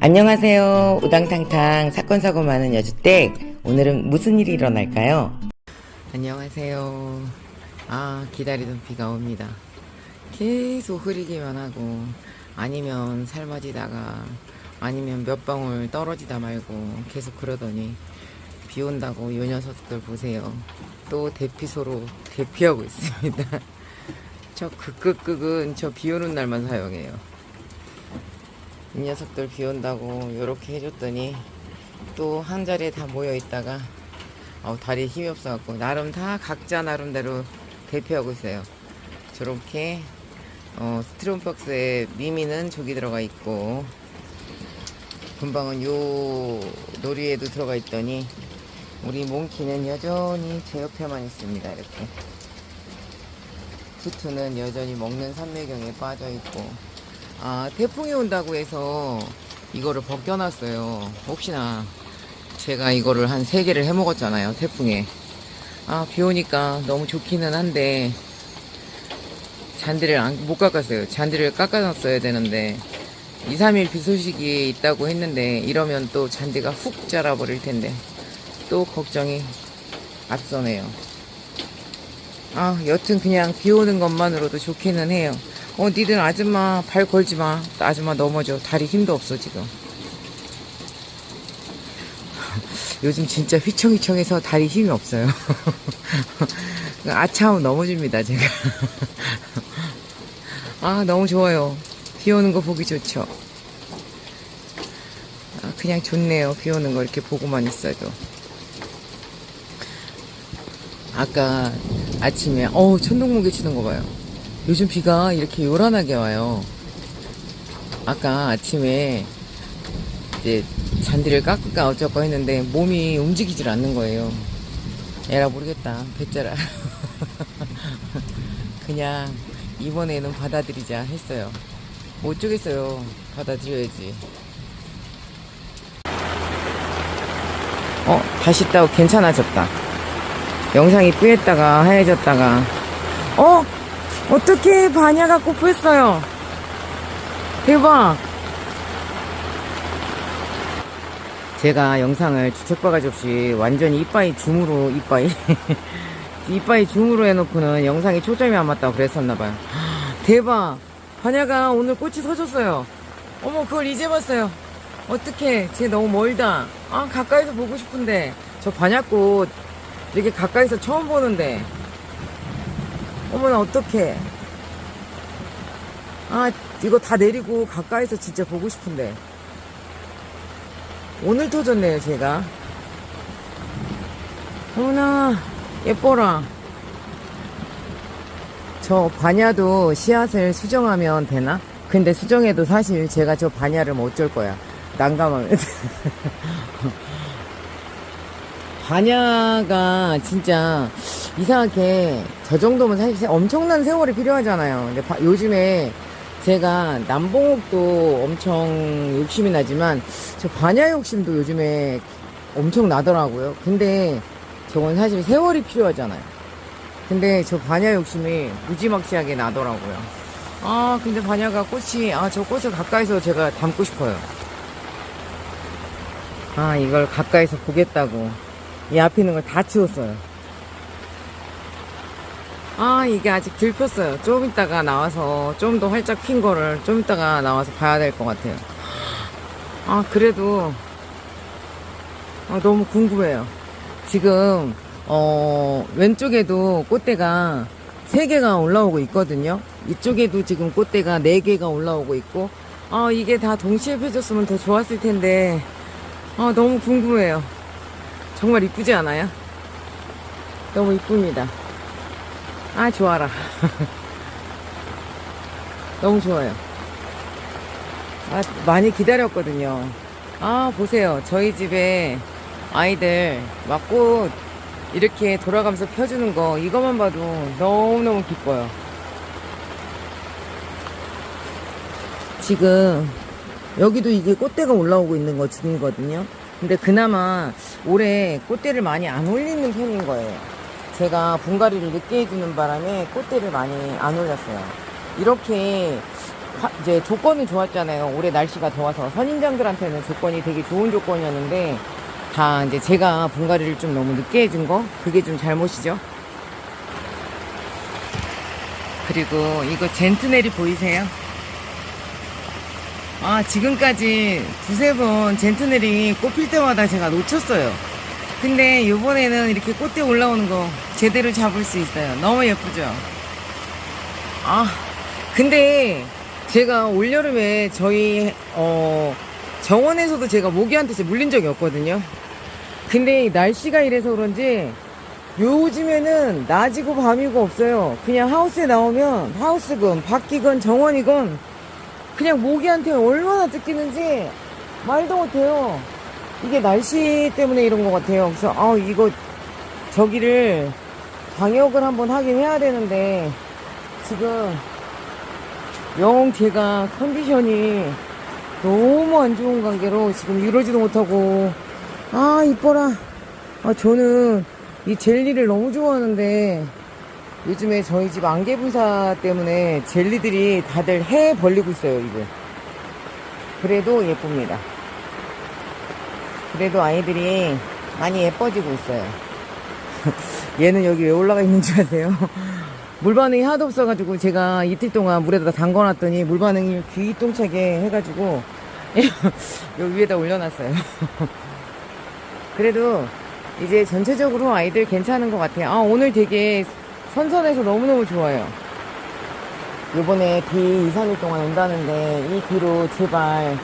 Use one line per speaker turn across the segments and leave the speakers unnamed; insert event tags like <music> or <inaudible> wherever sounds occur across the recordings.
안녕하세요. 우당탕탕 사건 사고 많은 여주댁. 오늘은 무슨 일이 일어날까요? 안녕하세요. 아 기다리던 비가 옵니다. 계속 흐리기만 하고 아니면 삶아지다가 아니면 몇 방울 떨어지다 말고 계속 그러더니 비 온다고 요 녀석들 보세요. 또 대피소로 대피하고 있습니다. <laughs> 저 극극극은 저 비 오는 날만 사용해요. 이 녀석들 비 온다고 이렇게 해줬더니 또 한 자리에 다 모여 있다가 어, 다리에 힘이 없어갖고 나름 다 각자 나름대로 대피하고 있어요. 저렇게 어, 스티로폼 박스에 미미는 저기 들어가 있고 금방은 요 놀이에도 들어가 있더니 우리 몽키는 여전히 제 옆에만 있습니다. 이렇게 투투는 여전히 먹는 산매경에 빠져 있고 아 태풍이 온다고 해서 이거를 벗겨놨어요. 혹시나 제가 이거를 한세 개를 해 먹었잖아요. 태풍에 아 비 오니까 너무 좋기는 한데 잔디를 안, 못 깎았어요. 잔디를 깎아놨어야 되는데 2, 3일 비 소식이 있다고 했는데 이러면 또 잔디가 훅 자라버릴 텐데 또 걱정이 앞서네요. 아, 여튼 그냥 비 오는 것만으로도 좋기는 해요. 어, 니들 아줌마 발 걸지 마. 아줌마 넘어져. 다리 힘도 없어, 지금. <laughs> 요즘 진짜 휘청휘청해서 다리 힘이 없어요. <laughs> 아차하면 넘어집니다, 제가. <laughs> 아, 너무 좋아요. 비 오는 거 보기 좋죠. 아, 그냥 좋네요. 비 오는 거 이렇게 보고만 있어도. 아까 아침에 어우 천둥무개 치는 거 봐요. 요즘 비가 이렇게 요란하게 와요. 아까 아침에 이제 잔디를 깎을까 어쩌고 했는데 몸이 움직이질 않는 거예요. 에라 모르겠다. 배짜라. <laughs> 그냥 이번에는 받아들이자 했어요. 뭐 어쩌겠어요. 받아들여야지. 어, 다시 따고 괜찮아졌다. 영상이 뿌였다가 하얘졌다가 어? 어떻게 반야가 꽃폈어요? 대박. 제가 영상을 주책바가지 없이 완전히 이빠이 줌으로 이빠이 <laughs> 이빠이 줌으로 해놓고는 영상이 초점이 안 맞다고 그랬었나봐요. <gasps> 대박. 반야가 오늘 꽃이 서졌어요. 어머 그걸 이제 봤어요. 어떡해. 쟤 너무 멀다. 아 가까이서 보고 싶은데. 저 반야꽃 이렇게 가까이서 처음 보는데 어머나 어떡해. 아 이거 다 내리고 가까이서 진짜 보고 싶은데. 오늘 터졌네요 제가. 어머나 예뻐라. 저 반야도 씨앗을 수정하면 되나? 근데 수정해도 사실 제가 저 반야를 뭐 어쩔 거야. 난감하면 <laughs> 반야가 진짜 이상하게 저 정도면 사실 엄청난 세월이 필요하잖아요. 근데 바- 요즘에 제가 남봉옥도 엄청 욕심이 나지만 저 반야 욕심도 요즘에 엄청 나더라고요. 근데 저건 사실 세월이 필요하잖아요. 근데 저 반야 욕심이 무지막지하게 나더라고요. 아, 근데 반야가 꽃이, 아, 저 꽃을 가까이서 제가 담고 싶어요. 아, 이걸 가까이서 보겠다고. 이 앞에 있는 걸 다 치웠어요. 아, 이게 아직 들 폈어요. 좀 이따가 나와서 좀 더 활짝 핀 거를 좀 이따가 나와서 봐야 될 것 같아요. 아, 그래도, 아, 너무 궁금해요. 지금, 어, 왼쪽에도 꽃대가 3개가 올라오고 있거든요. 이쪽에도 지금 꽃대가 4개가 올라오고 있고, 아, 이게 다 동시에 펴졌으면 더 좋았을 텐데, 아, 너무 궁금해요. 정말 이쁘지 않아요? 너무 이쁩니다. 아, 좋아라. 너무 좋아요. 아, 많이 기다렸거든요. 아, 보세요. 저희 집에 아이들 막꽃 이렇게 돌아가면서 펴주는 거, 이것만 봐도 너무너무 기뻐요. 지금 여기도 이게 꽃대가 올라오고 있는 거 중이거든요. 근데 그나마 올해 꽃대를 많이 안 올리는 편인 거예요. 제가 분갈이를 늦게 해주는 바람에 꽃대를 많이 안 올렸어요. 이렇게 화- 이제 조건은 좋았잖아요. 올해 날씨가 더워서 선인장들한테는 조건이 되게 좋은 조건이었는데 다 이제 제가 분갈이를 좀 너무 늦게 해준 거 그게 좀 잘못이죠. 그리고 이거 젠트넬이 보이세요? 아 지금까지 두세 번 젠트넬이 꽃필 때마다 제가 놓쳤어요. 근데 이번에는 이렇게 꽃대 올라오는 거 제대로 잡을 수 있어요. 너무 예쁘죠? 아 근데 제가 올여름에 저희 어 정원에서도 제가 모기한테 물린 적이 없거든요. 근데 이 날씨가 이래서 그런지 요즘에는 낮이고 밤이고 없어요. 그냥 하우스에 나오면 하우스건 밖이건 정원이건 그냥 모기한테 얼마나 뜯기는지 말도 못해요. 이게 날씨 때문에 이런 것 같아요. 그래서 아 이거 저기를 방역을 한번 하긴 해야 되는데 지금 영 제가 컨디션이 너무 안 좋은 관계로 지금 이러지도 못하고. 아 이뻐라. 아 저는 이 젤리를 너무 좋아하는데 요즘에 저희 집 안개분사 때문에 젤리들이 다들 해 벌리고 있어요 이거 그래도 예쁩니다 그래도 아이들이 많이 예뻐지고 있어요 <laughs> 얘는 여기 왜 올라가 있는 줄 아세요? <laughs> 물 반응이 하도 없어가지고 제가 이틀 동안 물에다 담궈놨더니 물 반응이 귀똥차게 해가지고 <laughs> 여기 위에다 올려놨어요. 그래도 이제 전체적으로 아이들 괜찮은 것 같아요. 아, 오늘 되게 선선해서 너무너무 좋아요. 요번에 비 2, 3일 동안 온다는데 이 비로 제발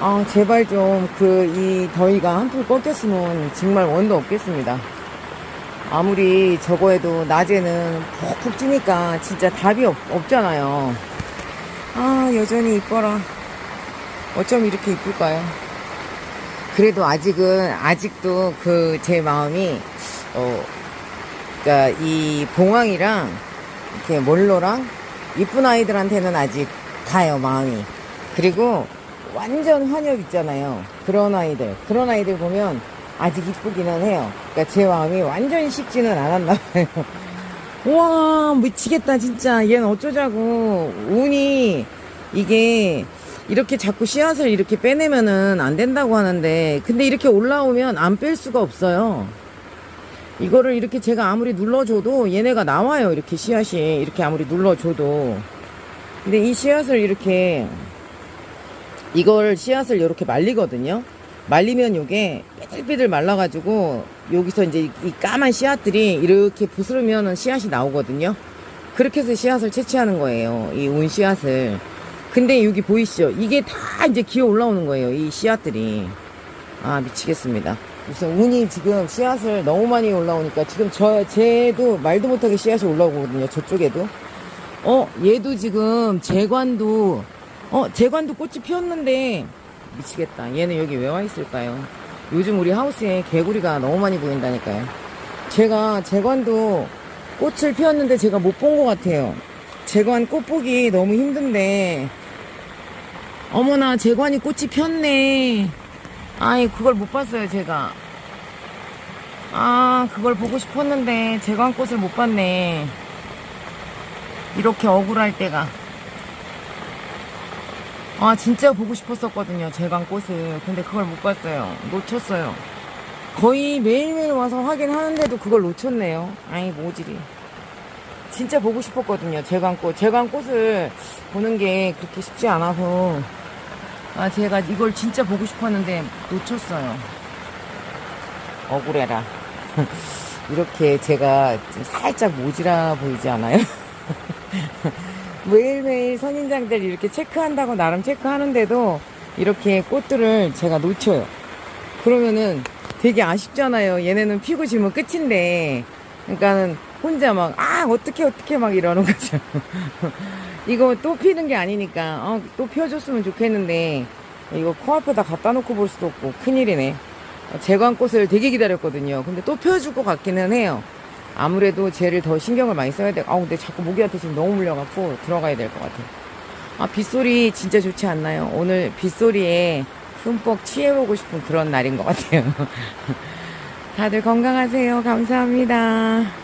아 제발 좀 그 이 더위가 한풀 꺾였으면 정말 원도 없겠습니다. 아무리 저거 해도 낮에는 푹푹 찌니까 진짜 답이 없, 없잖아요. 아, 여전히 이뻐라. 어쩜 이렇게 이쁠까요? 그래도 아직은, 아직도 그 제 마음이, 어, 그니까 이 봉황이랑 이렇게 몰로랑 이쁜 아이들한테는 아직 가요, 마음이. 그리고 완전 환엽 있잖아요. 그런 아이들. 그런 아이들 보면 아직 이쁘기는 해요. 그러니까 제 마음이 완전히 식지는 않았나 봐요. <laughs> 우와, 미치겠다, 진짜. 얘는 어쩌자고. 운이, 이게, 이렇게 자꾸 씨앗을 이렇게 빼내면은 안 된다고 하는데, 근데 이렇게 올라오면 안 뺄 수가 없어요. 이거를 이렇게 제가 아무리 눌러줘도 얘네가 나와요. 이렇게 씨앗이. 이렇게 아무리 눌러줘도. 근데 이 씨앗을 이렇게, 이걸 씨앗을 이렇게 말리거든요. 말리면 요게 삐들삐들 말라가지고 여기서 이제 이 까만 씨앗들이 이렇게 부스르면 씨앗이 나오거든요. 그렇게 해서 씨앗을 채취하는 거예요. 이운 씨앗을. 근데 여기 보이시죠? 이게 다 이제 기어 올라오는 거예요. 이 씨앗들이. 아, 미치겠습니다. 무슨 운이 지금 씨앗을 너무 많이 올라오니까 지금 저, 쟤도 말도 못하게 씨앗이 올라오거든요. 저쪽에도. 어, 얘도 지금 재관도, 어, 재관도 꽃이 피었는데 미치겠다. 얘는 여기 왜 와 있을까요? 요즘 우리 하우스에 개구리가 너무 많이 보인다니까요. 제가 재관도 꽃을 피웠는데 제가 못 본 것 같아요. 재관 꽃 보기 너무 힘든데. 어머나, 재관이 꽃이 폈네. 아이, 그걸 못 봤어요, 제가. 아, 그걸 보고 싶었는데, 재관 꽃을 못 봤네. 이렇게 억울할 때가. 아 진짜 보고 싶었었거든요 제강 꽃을. 근데 그걸 못 봤어요. 놓쳤어요. 거의 매일매일 와서 확인하는데도 그걸 놓쳤네요. 아이 모질이. 진짜 보고 싶었거든요 제강꽃. 제강꽃을 보는 게 그렇게 쉽지 않아서. 아 제가 이걸 진짜 보고 싶었는데 놓쳤어요. 억울해라. <laughs> 이렇게 제가 좀 살짝 모질아 보이지 않아요? <laughs> 매일매일 선인장들 이렇게 체크한다고 나름 체크하는데도 이렇게 꽃들을 제가 놓쳐요. 그러면은 되게 아쉽잖아요. 얘네는 피고 지면 끝인데. 그러니까는 혼자 막, 아, 어떻게, 어떻게 막 이러는 거죠. <laughs> 이거 또 피는 게 아니니까, 어, 또 피워줬으면 좋겠는데, 이거 코앞에다 갖다 놓고 볼 수도 없고, 큰일이네. 제광꽃을 되게 기다렸거든요. 근데 또 피워줄 것 같기는 해요. 아무래도 쟤를 더 신경을 많이 써야 돼. 아, 근데 자꾸 모기한테 지금 너무 물려갖고 들어가야 될 것 같아요. 아, 빗소리 진짜 좋지 않나요? 오늘 빗소리에 흠뻑 취해보고 싶은 그런 날인 것 같아요. <laughs> 다들 건강하세요. 감사합니다.